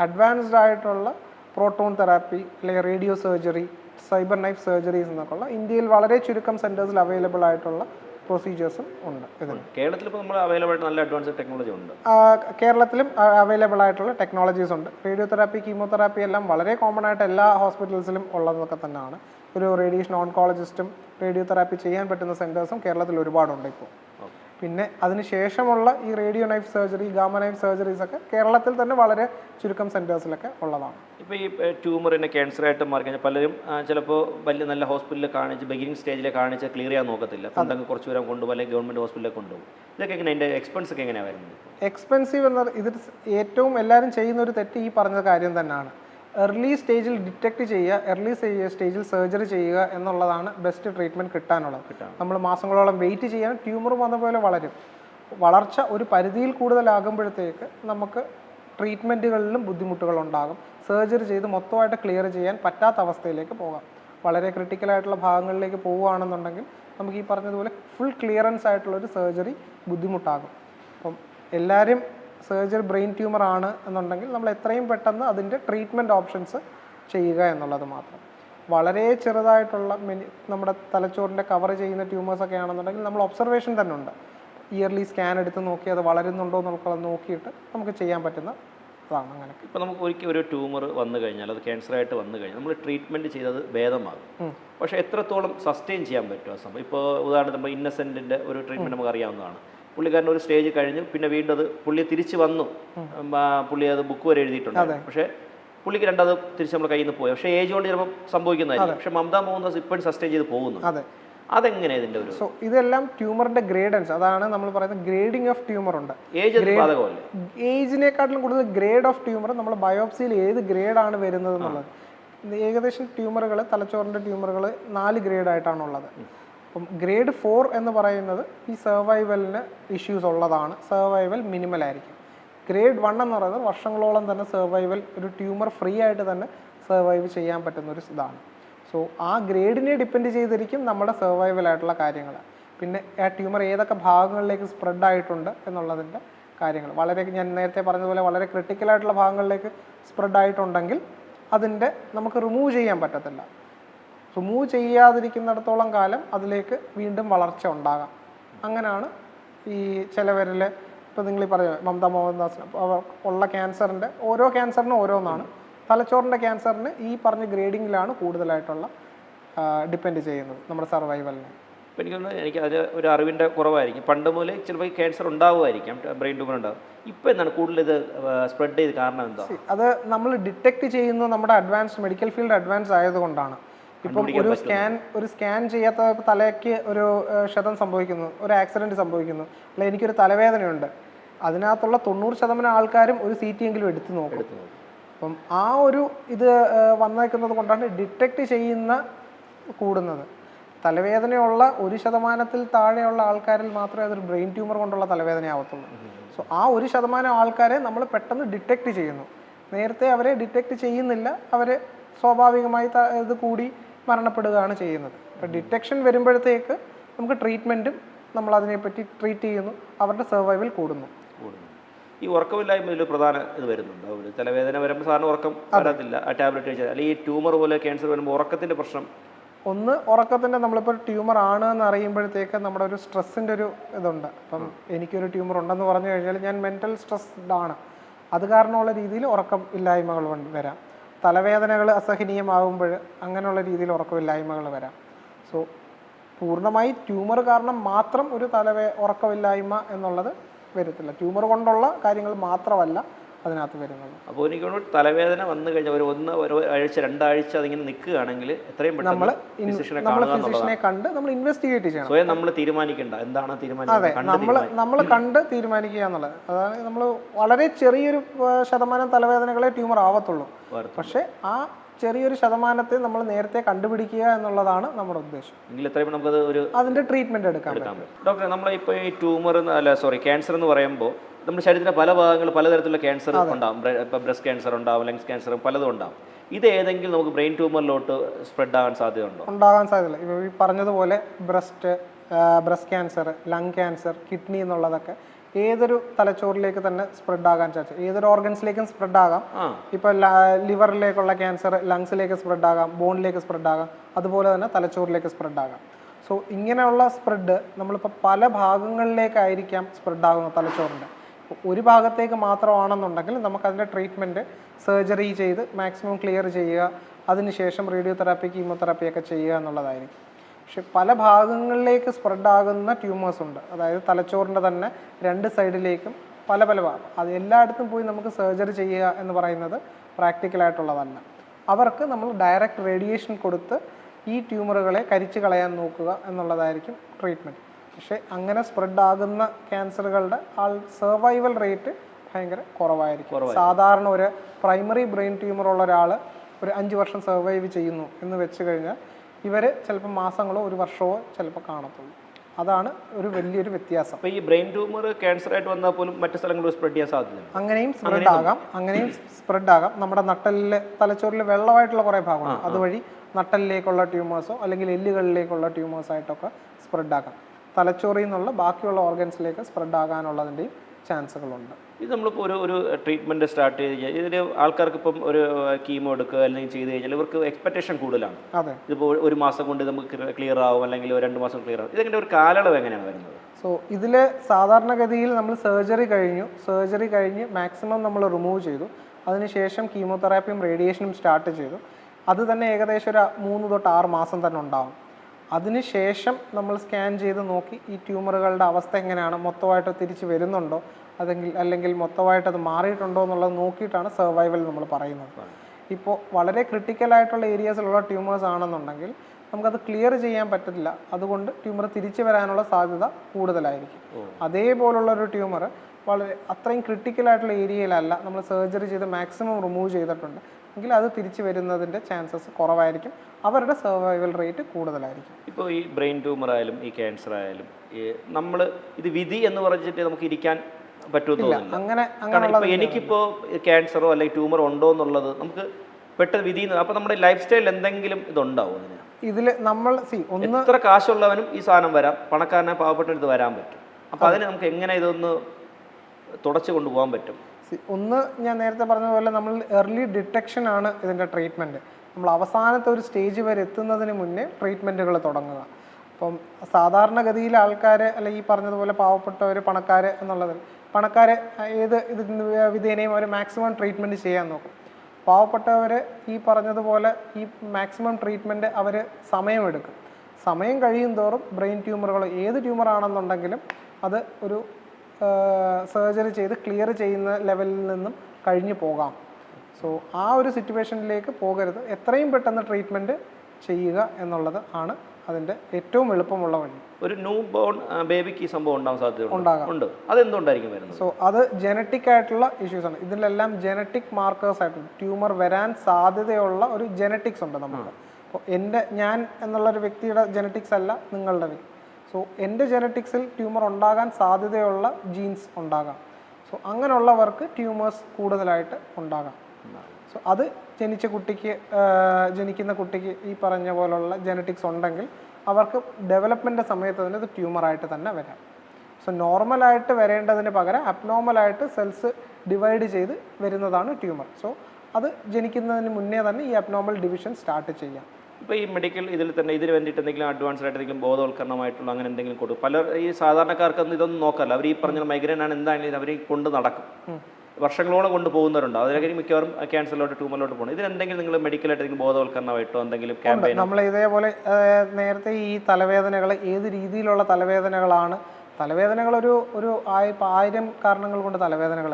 S2: അഡ്വാൻസ്ഡ് ആയിട്ടുള്ള പ്രോട്ടോൺ തെറാപ്പി അല്ലെങ്കിൽ radio surgery cyber knife surgeries എന്നൊക്കെയുള്ള ഇന്ത്യയിൽ വളരെ ചുരുക്കം സെന്റേഴ്സിൽ അവൈലബിൾ ആയിട്ടുള്ള പ്രൊസീജിയേഴ്സും ഉണ്ട് ഇതിന്.
S1: കേരളത്തിൽ നമ്മൾ അവൈലബിൾ ആയിട്ട് നല്ല അഡ്വാൻസ്ഡ് ടെക്നോളജി ഉണ്ട്.
S2: കേരളത്തിലും അവൈലബിൾ ആയിട്ടുള്ള ടെക്നോളജീസ് ഉണ്ട്. റേഡിയോ തെറാപ്പി കീമോതെറാപ്പി എല്ലാം വളരെ കോമൺ ആയിട്ട് എല്ലാ ഹോസ്പിറ്റൽസിലും ഉള്ളതൊക്കെ തന്നെയാണ്. ഒരു റേഡിയേഷൻ ഓൺകോളജിസ്റ്റും റേഡിയോ തെറാപ്പി ചെയ്യാൻ പറ്റുന്ന സെന്റേഴ്സും കേരളത്തിൽ ഒരുപാടുണ്ട് ഇപ്പോൾ. പിന്നെ അതിന് ശേഷമുള്ള ഈ radio knife surgery gamma knife surgeries ഒക്കെ കേരളത്തിൽ തന്നെ വളരെ ചുരുക്കം സെന്റേഴ്സിലൊക്കെ ഉള്ളതാണ്.
S1: ഇപ്പോൾ ഈ ട്യൂമറിനെ ക്യാൻസറായിട്ട് മാറി കഴിഞ്ഞാൽ പലരും ചിലപ്പോൾ വലിയ നല്ല ഹോസ്പിറ്റലിൽ കാണിച്ച് ബിഗിനിങ് സ്റ്റേജിൽ കാണിച്ച് ക്ലിയർ ചെയ്യാൻ നോക്കത്തില്ല. അതൊക്കെ കുറച്ച് ദൂരം കൊണ്ടുപോകും അല്ലെങ്കിൽ ഗവൺമെന്റ് ഹോസ്പിറ്റലിൽ കൊണ്ടുപോകും. ഇതൊക്കെ എങ്ങനെ അതിന്റെ എക്സ്പെൻസ് ഒക്കെ എങ്ങനെയാണ് വരുന്നത്?
S2: എക്സ്പെൻസീവ് എന്ന ഇത് ഏറ്റവും എല്ലാവരും ചെയ്യുന്ന ഒരു തെറ്റ് ഈ പറഞ്ഞ കാര്യം തന്നെയാണ്. എർലി സ്റ്റേജിൽ ഡിറ്റക്ട് ചെയ്യുക എർലി സ്റ്റേജിൽ സർജറി ചെയ്യുക എന്നുള്ളതാണ് ബെസ്റ്റ് ട്രീറ്റ്മെന്റ് കിട്ടാനുള്ളത്. നമ്മൾ മാസങ്ങളോളം വെയിറ്റ് ചെയ്യാൻ ട്യൂമർ വന്നപോലെ വളരും. വളർച്ച ഒരു പരിധിയിൽ കൂടുതലാകുമ്പോഴത്തേക്ക് നമുക്ക് ട്രീറ്റ്മെന്റുകളിലും ബുദ്ധിമുട്ടുകൾ ഉണ്ടാകും സർജറി ചെയ്ത് മൊത്തമായിട്ട് ക്ലിയർ ചെയ്യാൻ പറ്റാത്ത അവസ്ഥയിലേക്ക് പോകാം. വളരെ ക്രിട്ടിക്കലായിട്ടുള്ള ഭാഗങ്ങളിലേക്ക് പോവുകയാണെന്നുണ്ടെങ്കിൽ നമുക്ക് ഈ പറഞ്ഞതുപോലെ ഫുൾ ക്ലിയറൻസ് ആയിട്ടുള്ള ഒരു സർജറി ബുദ്ധിമുട്ടാകും. അപ്പം എല്ലാവരും സർജറി ബ്രെയിൻ ട്യൂമർ ആണ് എന്നുണ്ടെങ്കിൽ നമ്മൾ എത്രയും പെട്ടെന്ന് അതിന്റെ ട്രീറ്റ്മെന്റ് ഓപ്ഷൻസ് ചെയ്യുക എന്നുള്ളത് മാത്രം. വളരെ ചെറുതായിട്ടുള്ള മെനി നമ്മുടെ തലച്ചോറിന്റെ കവർ ചെയ്യുന്ന ട്യൂമേഴ്സൊക്കെ ആണെന്നുണ്ടെങ്കിൽ നമ്മൾ ഒബ്സർവേഷൻ തന്നെ ഉണ്ട്. ഇയർലി സ്കാൻ എടുത്ത് നോക്കി അത് വളരുന്നുണ്ടോ എന്നൊക്കെ നോക്കിയിട്ട് നമുക്ക് ചെയ്യാൻ പറ്റുന്ന അതാണ് അങ്ങനെ
S1: ഇപ്പോൾ നമുക്ക് ഒരിക്കൽ ഒരു ട്യൂമർ വന്നു കഴിഞ്ഞാൽ അത് ക്യാൻസർ ആയിട്ട് വന്നു കഴിഞ്ഞാൽ നമ്മൾ ട്രീറ്റ്മെന്റ് ചെയ്തത് ഭേദമാകും. പക്ഷേ എത്രത്തോളം സസ്റ്റെയിൻ ചെയ്യാൻ പറ്റും ആ സംഭവം? ഇപ്പോൾ ഉദാഹരണത്തിന് ഇന്നസെന്റിന്റെ ഒരു ട്രീറ്റ്മെന്റ് നമുക്ക് അറിയാവുന്നതാണ് പുള്ളിക്കാരൻ ഒരു സ്റ്റേജ് കഴിഞ്ഞു. പിന്നെ വീണ്ടും അത് പുള്ളി തിരിച്ചു വന്നു. പുള്ളി അത് ബുക്ക് വരെ എഴുതിയിട്ടുണ്ട്. പക്ഷേ പുള്ളിക്ക് രണ്ടത് തിരിച്ച് നമ്മൾ കയ്യിൽ നിന്ന് പോയി. പക്ഷേ ഏജ് കൊണ്ട് ചിലപ്പോൾ സംഭവിക്കുന്നതായിരിക്കും. പക്ഷേ മമത മോഹൻദാസ് ഇപ്പോഴും സസ്റ്റെയിൻ ചെയ്ത് പോകുന്നു. അതെങ്ങനെ ഇതിന്റെ ഒരു
S2: സോ ഇതെല്ലാം ട്യൂമറിന്റെ ഗ്രേഡൻസ് അതാണ് നമ്മൾ പറയുന്നത് ഗ്രേഡിംഗ് ഓഫ് ട്യൂമർ ഉണ്ട്.
S1: ഏജ്
S2: ഏജിനെക്കാട്ടിലും കൂടുതൽ ഗ്രേഡ് ഓഫ് ട്യൂമർ നമ്മൾ ബയോപ്സിയിൽ ഏത് ഗ്രേഡാണ് വരുന്നത് എന്നുള്ളത്. ഏകദേശം ട്യൂമറുകൾ തലച്ചോറിന്റെ ട്യൂമറുകൾ നാല് ഗ്രേഡായിട്ടാണ് ഉള്ളത്. അപ്പം ഗ്രേഡ് ഫോർ എന്ന് പറയുന്നത് ഈ സർവൈവലിന് ഇഷ്യൂസ് ഉള്ളതാണ്. സർവൈവൽ മിനിമൽ ആയിരിക്കും. ഗ്രേഡ് വൺ എന്ന് പറയുന്നത് വർഷങ്ങളോളം തന്നെ സർവൈവൽ ഒരു ട്യൂമർ ഫ്രീ ആയിട്ട് തന്നെ സർവൈവ് ചെയ്യാൻ പറ്റുന്ന ഒരു ഇതാണ്. സോ ആ ഗ്രേഡിനെ ഡിപ്പെൻഡ് ചെയ്തിരിക്കും നമ്മുടെ സർവൈവൽ ആയിട്ടുള്ള കാര്യങ്ങൾ. പിന്നെ ആ ട്യൂമർ ഏതൊക്കെ ഭാഗങ്ങളിലേക്ക് സ്പ്രെഡ് ആയിട്ടുണ്ട് എന്നുള്ളതിന്റെ കാര്യങ്ങൾ. വളരെ ഞാൻ നേരത്തെ പറഞ്ഞതുപോലെ വളരെ ക്രിട്ടിക്കലായിട്ടുള്ള ഭാഗങ്ങളിലേക്ക് സ്പ്രെഡ് ആയിട്ടുണ്ടെങ്കിൽ അതിന്റെ നമുക്ക് റിമൂവ് ചെയ്യാൻ പറ്റത്തില്ല. റിമൂവ് ചെയ്യാതിരിക്കുന്നിടത്തോളം കാലം അതിലേക്ക് വീണ്ടും വളർച്ച ഉണ്ടാകാം. അങ്ങനെയാണ് ഈ ചിലവരിൽ ഇപ്പോൾ നിങ്ങൾ പറഞ്ഞ മമത മോഹൻദാസ് ഉള്ള ക്യാൻസറിന്റെ ഓരോ ക്യാൻസറിനും ഓരോന്നാണ്. തലച്ചോറിന്റെ ക്യാൻസറിന് ഈ പറഞ്ഞ ഗ്രേഡിങ്ങിലാണ് കൂടുതലായിട്ടുള്ള ഡിപ്പെൻഡ് ചെയ്യുന്നത് നമ്മുടെ സർവൈവലിനെ.
S1: അപ്പോൾ എനിക്ക് എനിക്ക് അത് ഒരു അറിവിന്റെ കുറവായിരിക്കും. പണ്ട് മുതലേ ചിലപ്പോൾ ക്യാൻസർ ഉണ്ടാവുമായിരിക്കും ബ്രെയിൻ ട്യൂമർ ഉണ്ടാവും. ഇപ്പോൾ എന്താണ് കൂടുതൽ ഇത് സ്പ്രെഡ് ചെയ്ത് കാരണം എന്താ?
S2: അത് നമ്മൾ ഡിറ്റക്ട് ചെയ്യുന്നത് നമ്മുടെ അഡ്വാൻസ് മെഡിക്കൽ ഫീൽഡ് അഡ്വാൻസ് ആയതുകൊണ്ടാണ്. ഇപ്പം ഒരു സ്കാൻ ഒരു സ്കാൻ ചെയ്യാത്ത തലയ്ക്ക് ഒരു ക്ഷതം സംഭവിക്കുന്നു ഒരു ആക്സിഡന്റ് സംഭവിക്കുന്നു അല്ലെ എനിക്കൊരു തലവേദനയുണ്ട് അതിനകത്തുള്ള തൊണ്ണൂറ് ശതമാനം ആൾക്കാരും ഒരു സി ടി എങ്കിലും എടുത്തു നോക്കും. അപ്പം ആ ഒരു ഇത് വന്നേക്കുന്നത് കൊണ്ടാണ് ഡിറ്റക്ട് ചെയ്യുന്ന കൂടുന്നത്. തലവേദനയുള്ള ഒരു ശതമാനത്തിൽ താഴെയുള്ള ആൾക്കാരിൽ മാത്രമേ അതൊരു ബ്രെയിൻ ട്യൂമർ കൊണ്ടുള്ള തലവേദന ആവത്തുള്ളൂ. സോ ആ ഒരു ശതമാനം ആൾക്കാരെ നമ്മൾ പെട്ടെന്ന് ഡിറ്റക്ട് ചെയ്യുന്നു. നേരത്തെ അവരെ ഡിറ്റക്ട് ചെയ്യുന്നില്ല അവർ സ്വാഭാവികമായി ഇത് കൂടി മരണപ്പെടുകയാണ് ചെയ്യുന്നത്. അപ്പോൾ ഡിറ്റക്ഷൻ വരുമ്പോഴത്തേക്ക് നമുക്ക് ട്രീറ്റ്മെന്റും നമ്മൾ അതിനെപ്പറ്റി ട്രീറ്റ് ചെയ്യുന്നു. അവരുടെ സർവൈവൽ കൂടുന്നു.
S1: ഈ ഉറക്കമില്ലായ്മ ഇതിൽ പ്രധാന ഇത് വരുന്നുണ്ട്. ഒരു തലവേദന വരുമ്പോൾ സാറിന് ഉറക്കം വരത്തില്ല ആ ടാബ്ലറ്റ് കഴിച്ചാൽ അല്ലെങ്കിൽ ഈ ട്യൂമർ പോലെ ക്യാൻസർ വരുമ്പോൾ ഉറക്കത്തിന്റെ പ്രശ്നം
S2: ഒന്ന് ഉറക്കത്തിന്റെ നമ്മളിപ്പോൾ ട്യൂമർ ആണ് എന്ന് അറിയുമ്പോഴത്തേക്ക് നമ്മുടെ ഒരു സ്ട്രെസ്സിന്റെ ഒരു ഇതുണ്ട്. അപ്പം എനിക്കൊരു ട്യൂമർ ഉണ്ടെന്ന് പറഞ്ഞു കഴിഞ്ഞാൽ ഞാൻ മെന്റൽ സ്ട്രെസ്ഡ് ആണ് അത് കാരണമുള്ള രീതിയിൽ ഉറക്കം ഇല്ലായ്മകൾ വരാം. തലവേദനകൾ അസഹനീയമാകുമ്പോൾ അങ്ങനെയുള്ള രീതിയിൽ ഉറക്കമില്ലായ്മകൾ വരാം. സോ പൂർണമായി ട്യൂമർ കാരണം മാത്രം ഒരു തലവേ ഉറക്കമില്ലായ്മ എന്നുള്ളത് വരത്തില്ല. ട്യൂമർ കൊണ്ടുള്ള കാര്യങ്ങൾ മാത്രമല്ല അതിനകത്ത് വരുന്നത്.
S1: അപ്പോൾ എനിക്ക് തോന്നുന്നു തലവേദന വന്നു കഴിഞ്ഞാൽ ഒരു ഒന്ന് ഒരു ആഴ്ച രണ്ടാഴ്ച അതിങ്ങനെ നിൽക്കുകയാണെങ്കിൽ എത്രയും പെട്ടെന്ന് ഫിസിഷ്യനെ
S2: നമ്മൾ ഫിസിഷ്യനെ കണ്ട് നമ്മൾ ഇൻവെസ്റ്റിഗേറ്റ് ചെയ്യണം.
S1: സ്വയം നമ്മൾ തീരുമാനിക്കേണ്ട. എന്താണ്
S2: അതെ നമ്മൾ നമ്മൾ കണ്ട് തീരുമാനിക്കുക എന്നുള്ളത്. അതായത് നമ്മൾ വളരെ ചെറിയൊരു ശതമാനം തലവേദനകളെ ട്യൂമർ ആവത്തുള്ളൂ. പക്ഷേ ആ ചെറിയൊരു ശതമാനത്തെ നമ്മൾ നേരത്തെ കണ്ടുപിടിക്കുക എന്നുള്ളതാണ് നമ്മുടെ ഉദ്ദേശം.
S1: എങ്കിൽ എത്രയും നമുക്കത് ഒരു
S2: അതിന്റെ ട്രീറ്റ്മെന്റ് എടുക്കാൻ
S1: ഡോക്ടർ നമ്മളിപ്പോൾ ഈ ട്യൂമർ അല്ല സോറി ക്യാൻസർ എന്ന് പറയുമ്പോൾ നമ്മുടെ ശരീരത്തിന്റെ പല ഭാഗങ്ങൾ പലതരത്തിലുള്ള ക്യാൻസർ ഉണ്ടാവും. ഇപ്പോൾ ബ്രസ്റ്റ് ക്യാൻസർ ഉണ്ടാവും ലങ്സ് ക്യാൻസർ പലതും ഉണ്ടാവും. ഇത് ഏതെങ്കിലും നമുക്ക് ബ്രെയിൻ ട്യൂമറിലോട്ട് സ്പ്രെഡ് ആകാൻ സാധ്യതയുണ്ടോ?
S2: ഉണ്ടാകാൻ സാധ്യതയില്ല. ഈ പറഞ്ഞതുപോലെ breast breast cancer lung cancer kidney എന്നുള്ളതൊക്കെ ഏതൊരു തലച്ചോറിലേക്ക് തന്നെ സ്പ്രെഡ് ആകാൻ ചാൻസ് ഏതൊരു ഓർഗൻസിലേക്കും സ്പ്രെഡ് ആകാം ഇപ്പൊ ലിവറിലേക്കുള്ള ക്യാൻസർ ലങ്സിലേക്ക് സ്പ്രെഡ് ആകാം ബോണിലേക്ക് സ്പ്രെഡ് ആകാം അതുപോലെ തന്നെ തലച്ചോറിലേക്ക് സ്പ്രെഡ് ആകാം സോ ഇങ്ങനെയുള്ള സ്പ്രെഡ് നമ്മളിപ്പോൾ പല ഭാഗങ്ങളിലേക്കായിരിക്കാം സ്പ്രെഡ് ആകുന്നത് തലച്ചോറിന്റെ ഒരു ഭാഗത്തേക്ക് മാത്രമാണെന്നുണ്ടെങ്കിൽ നമുക്കതിന്റെ ട്രീറ്റ്മെന്റ് സർജറി ചെയ്ത് മാക്സിമം ക്ലിയർ ചെയ്യുക അതിനുശേഷം റേഡിയോതെറാപ്പി കീമോതെറാപ്പി ഒക്കെ ചെയ്യുക എന്നുള്ളതായിരിക്കും. പക്ഷെ പല ഭാഗങ്ങളിലേക്ക് സ്പ്രെഡ് ആകുന്ന ട്യൂമേഴ്സ് ഉണ്ട് അതായത് തലച്ചോറിന്റെ തന്നെ രണ്ട് സൈഡിലേക്കും പല പല ഭാഗം. അത് എല്ലായിടത്തും പോയി നമുക്ക് സർജറി ചെയ്യുക എന്ന് പറയുന്നത് പ്രാക്ടിക്കലായിട്ടുള്ളതല്ല. അവർക്ക് നമ്മൾ ഡയറക്റ്റ് റേഡിയേഷൻ കൊടുത്ത് ഈ ട്യൂമറുകളെ കരിച്ചു കളയാൻ നോക്കുക എന്നുള്ളതായിരിക്കും ട്രീറ്റ്മെന്റ്. പക്ഷേ അങ്ങനെ സ്പ്രെഡ് ആകുന്ന ക്യാൻസറുകളുടെ ആൾ സർവൈവൽ റേറ്റ് ഭയങ്കര കുറവായിരിക്കും. സാധാരണ ഒരു പ്രൈമറി ബ്രെയിൻ ട്യൂമർ ഉള്ള ഒരാൾ ഒരു അഞ്ച് വർഷം സർവൈവ് ചെയ്യുന്നു എന്ന് വെച്ച് കഴിഞ്ഞാൽ ഇവർ ചിലപ്പോൾ മാസങ്ങളോ ഒരു വർഷമോ ചിലപ്പോൾ കാണത്തുള്ളൂ. അതാണ് ഒരു വലിയൊരു വ്യത്യാസം.
S1: അപ്പോൾ ഈ ബ്രെയിൻ ട്യൂമർ ക്യാൻസർ ആയിട്ട് വന്നാൽ പോലും മറ്റു സ്ഥലങ്ങളിൽ സ്പ്രെഡ് ചെയ്യാൻ സാധ്യത
S2: അങ്ങനെയും സ്പ്രെഡ് ആകാം. അങ്ങനെയും സ്പ്രെഡ് ആകാം നമ്മുടെ നട്ടലിൽ തലച്ചോറിൽ വെള്ളമായിട്ടുള്ള കുറേ ഭാഗമാണ്. അതുവഴി നട്ടലിലേക്കുള്ള ട്യൂമേഴ്സോ അല്ലെങ്കിൽ എല്ലുകളിലേക്കുള്ള ട്യൂമേഴ്സ് ആയിട്ടൊക്കെ സ്പ്രെഡ് ആകാം തലച്ചോറിൽ നിന്നുള്ള ബാക്കിയുള്ള ഓർഗൻസിലേക്ക് സ്പ്രെഡ് ആകാനുള്ളതിന്റെയും ചാൻസുകളുണ്ട്.
S1: ഇത് നമ്മളിപ്പോൾ ഒരു ഒരു ട്രീറ്റ്മെന്റ് സ്റ്റാർട്ട് ചെയ്ത് കഴിഞ്ഞാൽ ഇതിന് ആൾക്കാർക്ക് ഇപ്പം ഒരു കീമോ എടുക്കുക അല്ലെങ്കിൽ ചെയ്ത് കഴിഞ്ഞാൽ ഇവർക്ക് എക്സ്പെക്ടേഷൻ കൂടുതലാണ്.
S2: അതെ.
S1: ഇതിപ്പോൾ ഒരു മാസം കൊണ്ട് നമുക്ക് ക്ലിയർ ആവും അല്ലെങ്കിൽ രണ്ട് മാസം ക്ലിയർ ആവും. ഇതിന്റെ ഒരു കാലയളവ് എങ്ങനെയാണ് വരുന്നത്?
S2: സോ ഇതിൽ സാധാരണഗതിയിൽ നമ്മൾ സർജറി കഴിഞ്ഞു. സർജറി കഴിഞ്ഞ് മാക്സിമം നമ്മൾ റിമൂവ് ചെയ്തു. അതിനുശേഷം കീമോതെറാപ്പിയും റേഡിയേഷനും സ്റ്റാർട്ട് ചെയ്തു. അത് തന്നെ ഏകദേശം ഒരു മൂന്ന് തൊട്ട് ആറ് മാസം തന്നെ ഉണ്ടാവും. അതിനുശേഷം നമ്മൾ സ്കാൻ ചെയ്ത് നോക്കി ഈ ട്യൂമറുകളുടെ അവസ്ഥ എങ്ങനെയാണ് മൊത്തമായിട്ട് തിരിച്ച് വരുന്നുണ്ടോ? അതെങ്കിൽ അല്ലെങ്കിൽ മൊത്തമായിട്ട് അത് മാറിയിട്ടുണ്ടോ എന്നുള്ളത് നോക്കിയിട്ടാണ് സർവൈവൽ നമ്മൾ പറയുന്നത്. ഇപ്പോൾ വളരെ ക്രിട്ടിക്കലായിട്ടുള്ള ഏരിയാസിലുള്ള ട്യൂമേഴ്സ് ആണെന്നുണ്ടെങ്കിൽ നമുക്കത് ക്ലിയർ ചെയ്യാൻ പറ്റില്ല അതുകൊണ്ട് ട്യൂമർ തിരിച്ചു വരാനുള്ള സാധ്യത കൂടുതലായിരിക്കും. അതേപോലുള്ള ഒരു ട്യൂമർ വളരെ അത്രയും ക്രിട്ടിക്കലായിട്ടുള്ള ഏരിയയിലല്ല നമ്മൾ സർജറി ചെയ്ത് മാക്സിമം റിമൂവ് ചെയ്തിട്ടുണ്ട്. എങ്കിൽ അത് തിരിച്ചു വരുന്നതിന്റെ ചാൻസസ് കുറവായിരിക്കും. അവരുടെ സർവൈവൽ റേറ്റ് കൂടുതലായിരിക്കും.
S1: ഇപ്പോൾ ഈ ബ്രെയിൻ ട്യൂമർ ആയാലും ഈ ക്യാൻസർ ആയാലും നമ്മൾ ഇത് വിധി എന്ന് പറഞ്ഞിട്ട് നമുക്ക് ഇരിക്കാൻ പറ്റുമെന്ന്
S2: അങ്ങനെ
S1: എനിക്കിപ്പോൾ ക്യാൻസറോ അല്ലെങ്കിൽ ട്യൂമറോ ഉണ്ടോ എന്നുള്ളത് നമുക്ക് പെട്ടെന്ന് വിധി അപ്പോൾ നമ്മുടെ ലൈഫ് സ്റ്റൈലിൽ എന്തെങ്കിലും ഇതുണ്ടാവും ഇതിൽ
S2: ഇതിൽ നമ്മൾ സി ഒന്ന്
S1: എത്ര കാശുള്ളവനും ഈ സാധനം വരാം. പണക്കാരനെ പാവപ്പെട്ട ഇത് വരാൻ പറ്റും. അപ്പോൾ അതിന് നമുക്ക് എങ്ങനെ ഇതൊന്ന് തുടച്ചു കൊണ്ടുപോകാൻ പറ്റും?
S2: ഒന്ന് ഞാൻ നേരത്തെ പറഞ്ഞതുപോലെ നമ്മൾ എർലി ഡിറ്റക്ഷൻ ആണ് ഇതിന്റെ ട്രീറ്റ്മെന്റ് നമ്മൾ അവസാനത്തെ ഒരു സ്റ്റേജ് വരെ എത്തുന്നതിന് മുന്നേ ട്രീറ്റ്മെന്റുകൾ തുടങ്ങുക. അപ്പം സാധാരണഗതിയിൽ ആൾക്കാർ അല്ല ഈ പറഞ്ഞതുപോലെ പാവപ്പെട്ടവർ പണക്കാർ എന്നുള്ളത് പണക്കാർ ഏത് ഇത് വിധേനയും അവർ മാക്സിമം ട്രീറ്റ്മെന്റ് ചെയ്യാൻ നോക്കും. പാവപ്പെട്ടവർ ഈ പറഞ്ഞതുപോലെ ഈ മാക്സിമം ട്രീറ്റ്മെന്റ് അവർ സമയമെടുക്കും സമയം കഴിയും തോറും ബ്രെയിൻ ട്യൂമറുകൾ ഏത് ട്യൂമർ ആണെന്നുണ്ടെങ്കിലും അത് ഒരു സർജറി ചെയ്ത് ക്ലിയർ ചെയ്യുന്ന ലെവലിൽ നിന്നും കഴിഞ്ഞു പോകാം. സോ ആ ഒരു സിറ്റുവേഷനിലേക്ക് പോകരുത്. എത്രയും പെട്ടെന്ന് ട്രീറ്റ്മെന്റ് ചെയ്യുക എന്നുള്ളത് ആണ് അതിന്റെ ഏറ്റവും എളുപ്പമുള്ള വഴി.
S1: ഒരു ന്യൂ ബോൺ ബേബിക്ക് ഈ സംഭവം ഉണ്ടാകാൻ
S2: ഉണ്ടാകാം.
S1: ഉണ്ട്. അതെന്തുകൊണ്ടായിരിക്കും വരുന്നത്?
S2: സോ അത് ജനറ്റിക് ആയിട്ടുള്ള ഇഷ്യൂസ് ആണ്. ഇതിലെല്ലാം ജനറ്റിക് മാർക്കേഴ്സ് ആയിട്ട് ട്യൂമർ വരാൻ സാധ്യതയുള്ള ഒരു ജനറ്റിക്സ് ഉണ്ട് നമുക്ക്. അപ്പോൾ എന്റെ ഞാൻ എന്നുള്ള ഒരു വ്യക്തിയുടെ ജനറ്റിക്സ് അല്ല നിങ്ങളുടെ സോ എന്റെ ജനറ്റിക്സിൽ ട്യൂമർ ഉണ്ടാകാൻ സാധ്യതയുള്ള ജീൻസ് ഉണ്ടാകാം. സോ അങ്ങനെയുള്ളവർക്ക് ട്യൂമേഴ്സ് കൂടുതലായിട്ട് ഉണ്ടാകാം. സോ അത് ജനിച്ച കുട്ടിക്ക് ജനിക്കുന്ന കുട്ടിക്ക് ഈ പറഞ്ഞ പോലുള്ള ജനറ്റിക്സ് ഉണ്ടെങ്കിൽ അവർക്ക് ഡെവലപ്മെന്റ് സമയത്ത് തന്നെ ഇത് ട്യൂമറായിട്ട് തന്നെ വരാം. സോ നോർമലായിട്ട് വരേണ്ടതിന് പകരം അബ്നോർമലായിട്ട് സെൽസ് ഡിവൈഡ് ചെയ്ത് വരുന്നതാണ് ട്യൂമർ സോ അത് ജനിക്കുന്നതിന് മുന്നേ തന്നെ ഈ അബ്നോർമൽ ഡിവിഷൻ സ്റ്റാർട്ട് ചെയ്യാം.
S1: ഇപ്പോൾ ഈ മെഡിക്കൽ ഇതിൽ തന്നെ ഇതിന് വേണ്ടിയിട്ട് എന്തെങ്കിലും അഡ്വാൻസ്ഡ് ആയിട്ട് എന്തെങ്കിലും ബോധവൽക്കരണമായിട്ടുള്ള അങ്ങനെ എന്തെങ്കിലും കൊടുക്കും. പല ഈ സാധാരണക്കാർക്കൊന്നും ഇതൊന്നും നോക്കല്ല. അവർ ഈ പറഞ്ഞ മൈഗ്രൈൻ ആണ് എന്താണെങ്കിലും അവർ കൊണ്ട് നടക്കും. വർഷങ്ങളോളം കൊണ്ടുപോകുന്നവരുണ്ട് അതിലേക്ക് മിക്കവാറും ക്യാൻസറിലോട്ട് ട്യൂമറിലോട്ട് പോകുന്നത് ഇതിനെന്തെങ്കിലും നിങ്ങൾ മെഡിക്കലായിട്ട് എന്തെങ്കിലും ബോധവൽക്കരണമായിട്ടോ എന്തെങ്കിലും ക്യാമ്പയിൻ
S2: നമ്മൾ ഇതേപോലെ നേരത്തെ ഈ തലവേദനകൾ ഏത് രീതിയിലുള്ള തലവേദനകളാണ് തലവേദനകൾ ഒരു ഒരു ആയിരം കാരണങ്ങൾ കൊണ്ട് തലവേദനകൾ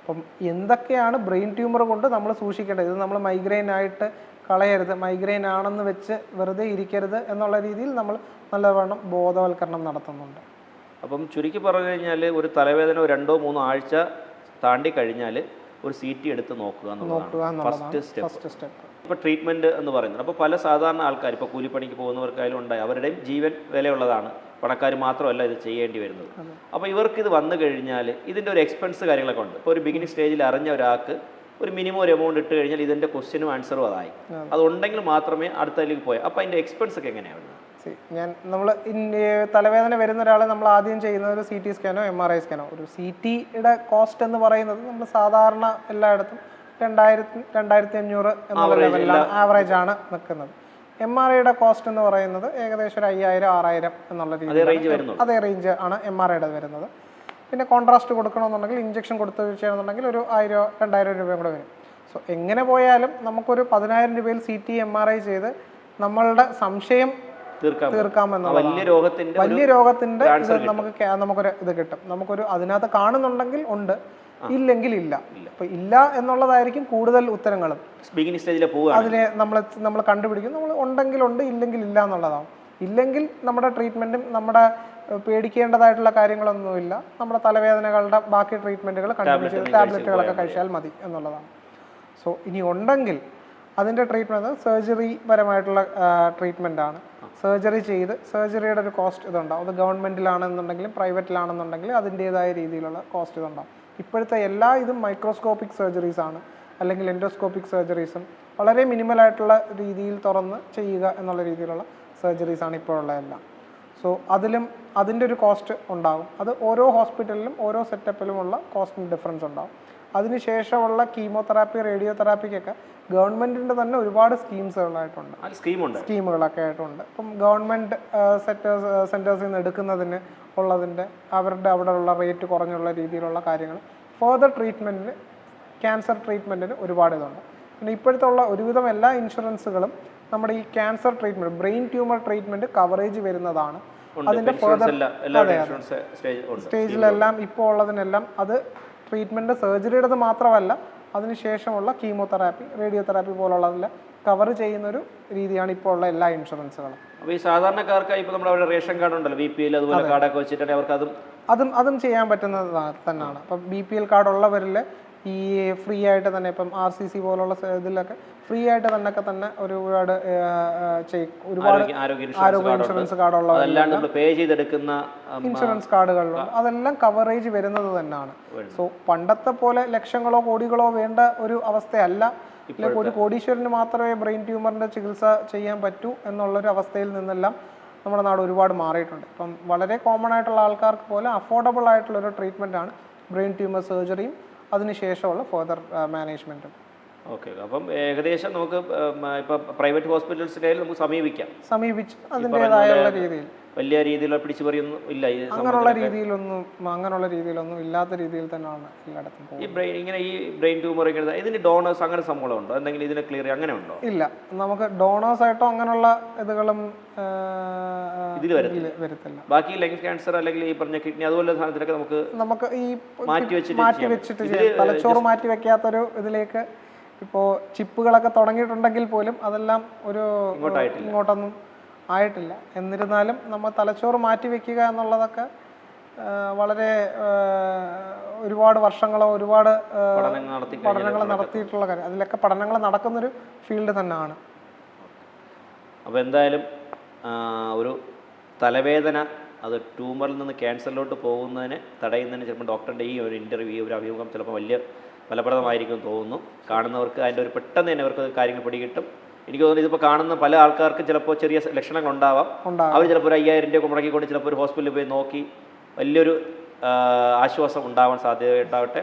S2: അപ്പം എന്തൊക്കെയാണ് ബ്രെയിൻ ട്യൂമർ കൊണ്ട് നമ്മൾ സൂക്ഷിക്കേണ്ടത്? ഇത് നമ്മൾ മൈഗ്രെയിൻ ആയിട്ട് കളയരുത്. മൈഗ്രെയിൻ ആണെന്ന് വെച്ച് വെറുതെ ഇരിക്കരുത് എന്നുള്ള രീതിയിൽ നമ്മൾ നല്ലവണ്ണം ബോധവൽക്കരണം നടത്തുന്നുണ്ട്.
S1: അപ്പം ചുരുക്കി പറഞ്ഞു കഴിഞ്ഞാൽ ഒരു തലവേദന രണ്ടോ മൂന്നോ ആഴ്ച താണ്ടി കഴിഞ്ഞാൽ ഒരു സി ടി എടുത്ത് നോക്കുക എന്നുള്ളതാണ്. ഫസ്റ്റ് സ്റ്റെപ്പ് ഇപ്പോൾ ട്രീറ്റ്മെന്റ് എന്ന് പറയുന്നത്. അപ്പോൾ പല സാധാരണ ആൾക്കാർ ഇപ്പോൾ കൂലിപ്പണിക്ക് പോകുന്നവർക്കായാലും ഉണ്ടായി. അവരുടെയും ജീവൻ വിലയുള്ളതാണ്. പണക്കാർ മാത്രമല്ല ഇത് ചെയ്യേണ്ടി വരുന്നത്. അപ്പോൾ ഇവർക്ക് ഇത് വന്നു കഴിഞ്ഞാൽ ഇതിന്റെ ഒരു എക്സ്പെൻസ് കാര്യങ്ങളൊക്കെ ഉണ്ട്. ഇപ്പോൾ ഒരു ബിഗിനിങ് സ്റ്റേജിൽ അറിഞ്ഞ ഒരാൾക്ക് ഒരു മിനിമം ഒരു എമൗണ്ട് ഇട്ട് കഴിഞ്ഞാൽ ഇതിന്റെ ക്വസ്റ്റ്യനും ആൻസറും അതായി. അതുണ്ടെങ്കിൽ മാത്രമേ അടുത്തതിലേക്ക് പോയാൽ അപ്പോൾ അതിന്റെ എക്സ്പെൻസ് ഒക്കെ എങ്ങനെയാണ്
S2: ഞാൻ നമ്മൾ തലവേദന വരുന്ന ഒരാളെ നമ്മൾ ആദ്യം ചെയ്യുന്നത് ഒരു സി ടി സ്കാനോ എം ആർ ഐ സ്കാനോ. ഒരു സി ടിയുടെ കോസ്റ്റ് എന്ന് പറയുന്നത് നമ്മൾ സാധാരണ എല്ലായിടത്തും രണ്ടായിരത്തി രണ്ടായിരത്തി അഞ്ഞൂറ് എന്നുള്ള ലെവലിലാണ് ആവറേജ് ആണ് നിൽക്കുന്നത് എം ആർ ഐയുടെ കോസ്റ്റ് എന്ന് പറയുന്നത് ഏകദേശം ഒരു അയ്യായിരം ആറായിരം എന്നുള്ള രീതിയിൽ അതേ റേഞ്ച് ആണ് എം ആർ ഐയുടെ വരുന്നത്. പിന്നെ കോൺട്രാസ്റ്റ് കൊടുക്കണമെന്നുണ്ടെങ്കിൽ ഇഞ്ചക്ഷൻ കൊടുത്ത് ചെയ്യണമെന്നുണ്ടെങ്കിൽ ഒരു ആയിരം രണ്ടായിരം രൂപയും കൂടെ വരും. സോ എങ്ങനെ പോയാലും നമുക്കൊരു പതിനായിരം രൂപയിൽ C T M R I ചെയ്ത് നമ്മളുടെ സംശയം
S1: തീർക്കാൻ ആ വലിയ രോഗത്തിന്റെ
S2: വലിയ രോഗത്തിന്റെ ഇത് നമുക്ക് നമുക്കൊരു ഇത് കിട്ടും. നമുക്കൊരു അതിനകത്ത് കാണുന്നുണ്ടെങ്കിൽ ഉണ്ട്. ഇല്ലെങ്കിൽ ഇല്ല. അപ്പൊ ഇല്ല എന്നുള്ളതായിരിക്കും കൂടുതൽ ഉത്തരങ്ങളും.
S1: സ്റ്റേജിൽ പോവുകയാണ്.
S2: അതിനെ നമ്മൾ നമ്മൾ കണ്ടുപിടിക്കും. നമ്മൾ ഉണ്ടെങ്കിൽ ഉണ്ട് ഇല്ലെങ്കിൽ ഇല്ല എന്നുള്ളതാണ്. ഇല്ലെങ്കിൽ നമ്മുടെ ട്രീറ്റ്മെന്റും നമ്മുടെ പേടിക്കേണ്ടതായിട്ടുള്ള കാര്യങ്ങളൊന്നുമില്ല. നമ്മുടെ തലവേദനകളുടെ ബാക്കി ട്രീറ്റ്മെന്റുകൾ കണ്ടിന്യൂ ചെയ്ത് ടാബ്ലറ്റുകളൊക്കെ കഴിച്ചാൽ മതി. എന്നുള്ളതാണ്. സോ ഇനി ഉണ്ടെങ്കിൽ അതിന്റെ ട്രീറ്റ്മെന്റ് സർജറി പരമായിട്ടുള്ള ട്രീറ്റ്മെന്റ് ആണ്. സർജറി ചെയ്ത് സർജറിയുടെ ഒരു കോസ്റ്റ് ഇതുണ്ടാവും. അത് ഗവൺമെന്റിലാണെന്നുണ്ടെങ്കിലും പ്രൈവറ്റിലാണെന്നുണ്ടെങ്കിലും അതിന്റേതായ രീതിയിലുള്ള കോസ്റ്റ് ഇതുണ്ടാവും. ഇപ്പോഴത്തെ എല്ലാ ഇതും മൈക്രോസ്കോപ്പിക് സർജറീസ് ആണ്. അല്ലെങ്കിൽ എൻഡോസ്കോപ്പിക് സർജറീസും വളരെ മിനിമലായിട്ടുള്ള രീതിയിൽ തുറന്ന് ചെയ്യുക എന്നുള്ള രീതിയിലുള്ള സർജറീസ് ആണ് ഇപ്പോഴുള്ള എല്ലാം സോ അതിലും അതിന്റെ ഒരു കോസ്റ്റ് ഉണ്ടാകും അത് ഓരോ ഹോസ്പിറ്റലിലും ഓരോ സെറ്റപ്പിലുമുള്ള കോസ്റ്റിന് ഡിഫറൻസ് ഉണ്ടാകും അതിനുശേഷമുള്ള കീമോതെറാപ്പി റേഡിയോതെറാപ്പിക്കൊക്കെ ഗവൺമെന്റിന്റെ തന്നെ ഒരുപാട് സ്കീംസുകളായിട്ടുണ്ട്.
S1: സ്കീമുണ്ട്.
S2: സ്കീമുകളൊക്കെ ആയിട്ടുണ്ട്. ഇപ്പം ഗവൺമെന്റ് സെറ്റേഴ്സ് സെന്റേഴ്സിൽ നിന്ന് എടുക്കുന്നതിന് ഉള്ളതിന്റെ അവരുടെ അവിടെയുള്ള റേറ്റ് കുറഞ്ഞുള്ള രീതിയിലുള്ള കാര്യങ്ങൾ. ഫർദർ ട്രീറ്റ്മെന്റിന് ക്യാൻസർ ട്രീറ്റ്മെന്റിന് ഒരുപാട് ഇതുണ്ട്. പിന്നെ ഇപ്പോഴത്തെ ഉള്ള ഒരുവിധം എല്ലാ ഇൻഷുറൻസുകളും നമ്മുടെ ഈ cancer treatment brain tumour treatment coverage വരുന്നതാണ്.
S1: അതിന്റെ ഉണ്ട്.
S2: സ്റ്റേജിലെല്ലാം ഇപ്പോൾ ഉള്ളതിനെല്ലാം അത് ട്രീറ്റ്മെന്റ് സർജറിയുടേത് മാത്രമല്ല അതിനുശേഷമുള്ള കീമോതെറാപ്പി റേഡിയോതെറാപ്പി പോലുള്ളതിൽ കവർ ചെയ്യുന്നൊരു രീതിയാണ് ഇപ്പോൾ ഉള്ള എല്ലാ ഇൻഷുറൻസുകളും
S1: അപ്പോൾ ഈ സാധാരണക്കാർക്ക് ഇപ്പോൾ നമ്മുടെ അവിടെ റേഷൻ കാർഡ് ഉണ്ടല്ലോ ബി പി എൽ അതുപോലെ കാർഡൊക്കെ വെച്ചിട്ടുണ്ടെങ്കിൽ അവർക്ക് അതും
S2: അതും അതും ചെയ്യാൻ പറ്റുന്നത് തന്നെയാണ്. അപ്പോൾ ബി പി എൽ കാർഡ് ഉള്ളവരിൽ ഈ ഫ്രീ ആയിട്ട് തന്നെ ഇപ്പം ആർ സി സി പോലുള്ള ഇതിലൊക്കെ ഫ്രീ ആയിട്ട് തന്നെയൊക്കെ തന്നെ ഒരുപാട് ഒരുപാട്
S1: ആരോഗ്യ ഇൻഷുറൻസ് കാർഡുള്ള പേ ചെയ്തെടുക്കുന്ന
S2: ഇൻഷുറൻസ് കാർഡുകളിലുണ്ട് അതെല്ലാം കവറേജ് വരുന്നത് തന്നെയാണ്. സോ പണ്ടത്തെ പോലെ ലക്ഷങ്ങളോ കോടികളോ വേണ്ട ഒരു അവസ്ഥയല്ല. ഒരു കോടീശ്വരന് മാത്രമേ ബ്രെയിൻ ട്യൂമറിന്റെ ചികിത്സ ചെയ്യാൻ പറ്റൂ എന്നുള്ളൊരു അവസ്ഥയിൽ നിന്നെല്ലാം നമ്മുടെ നാട് ഒരുപാട് മാറിയിട്ടുണ്ട്. ഇപ്പം വളരെ കോമൺ ആയിട്ടുള്ള ആൾക്കാർക്ക് പോലും അഫോർഡബിൾ ആയിട്ടുള്ള ഒരു ട്രീറ്റ്മെന്റ് ആണ് ബ്രെയിൻ ട്യൂമർ സർജറിയും അതിനുശേഷമുള്ള ഫർദർ മാനേജ്മെന്റും
S1: ഓക്കെ അപ്പം ഏകദേശം നമുക്ക് ഇപ്പൊ പ്രൈവറ്റ് ഹോസ്പിറ്റൽസിലായാലും നമുക്ക് സമീപിക്കാം.
S2: സമീപിച്ച് അതിന്റെതായുള്ള രീതിയിൽ.
S1: വലിയ രീതിയിലുള്ള പിടിച്ചുപറിയൊന്നും ഇല്ല
S2: അങ്ങനെയുള്ള രീതിയിലൊന്നും അങ്ങനെയുള്ള രീതിയിലൊന്നും ഇല്ലാത്ത രീതിയിൽ തന്നെയാണ് എല്ലായിടത്തും
S1: ഈ ബ്രെയിൻ ഇങ്ങനെ ഈ ബ്രെയിൻ ട്യൂമർ ഇങ്ങനെ ഇതിന് ഡോണേഴ്സ് അങ്ങനെ സംഭവമുണ്ടോ എന്തെങ്കിലും ഇതിനെ ക്ലിയർ അങ്ങനെ ഉണ്ടോ?
S2: ഇല്ല. നമുക്ക് ഡോണേഴ്സ് ആയിട്ടോ അങ്ങനെയുള്ള ഇതുകളും
S1: ഇതിൽ വരത്തില്ല. ബാക്കി ലങ് ക്യാൻസർ അല്ലെങ്കിൽ ഈ പറഞ്ഞ കിഡ്നി അതുപോലെ സാധനത്തിലൊക്കെ നമുക്ക്
S2: നമുക്ക് ഈ
S1: മാറ്റി വെച്ചിട്ട്
S2: മാറ്റി. വെച്ചിട്ട് തലച്ചോറ് മാറ്റി വെക്കാത്തൊരു ഇതിലേക്ക് ഇപ്പോൾ ചിപ്പുകളൊക്കെ തുടങ്ങിയിട്ടുണ്ടെങ്കിൽ പോലും അതെല്ലാം ഒരു ഇങ്ങോട്ടൊന്നും ആയിട്ടില്ല. എന്നിരുന്നാലും നമ്മൾ തലച്ചോറ് മാറ്റി വെക്കുക എന്നുള്ളതൊക്കെ വളരെ ഒരുപാട് വർഷങ്ങളോ ഒരുപാട്
S1: പഠനങ്ങൾ
S2: നടത്തിയിട്ടുള്ള കാര്യം. അതിലൊക്കെ പഠനങ്ങൾ നടക്കുന്നൊരു ഫീൽഡ് തന്നെയാണ്.
S1: അപ്പോൾ എന്തായാലും ഒരു തലവേദന അത് ട്യൂമറിൽ നിന്ന് ക്യാൻസറിലോട്ട് പോകുന്നതിന് തടയുന്നതിന് ചിലപ്പോൾ ഡോക്ടറിന്റെ ഈ ഒരു ഇന്റർവ്യൂ ഈ ഒരു അഭിമുഖം ചിലപ്പോൾ വലിയ ഫലപ്രദമായിരിക്കും തോന്നുന്നു. കാണുന്നവർക്ക് അതിന്റെ ഒരു പെട്ടെന്ന് തന്നെ അവർക്ക് കാര്യങ്ങൾ പിടികിട്ടും. എനിക്ക് തോന്നുന്നു ഇതിപ്പോൾ കാണുന്ന പല ആൾക്കാർക്കും ചിലപ്പോൾ ചെറിയ ലക്ഷണങ്ങൾ ഉണ്ടാവാം. അവർ ചിലപ്പോൾ ഒരു അയ്യായിരം രൂപ മുടക്കിക്കൊണ്ട് ചിലപ്പോൾ ഒരു ഹോസ്പിറ്റലിൽ പോയി നോക്കി വലിയൊരു ആശ്വാസം ഉണ്ടാവാൻ സാധ്യത ഉണ്ടാവട്ടെ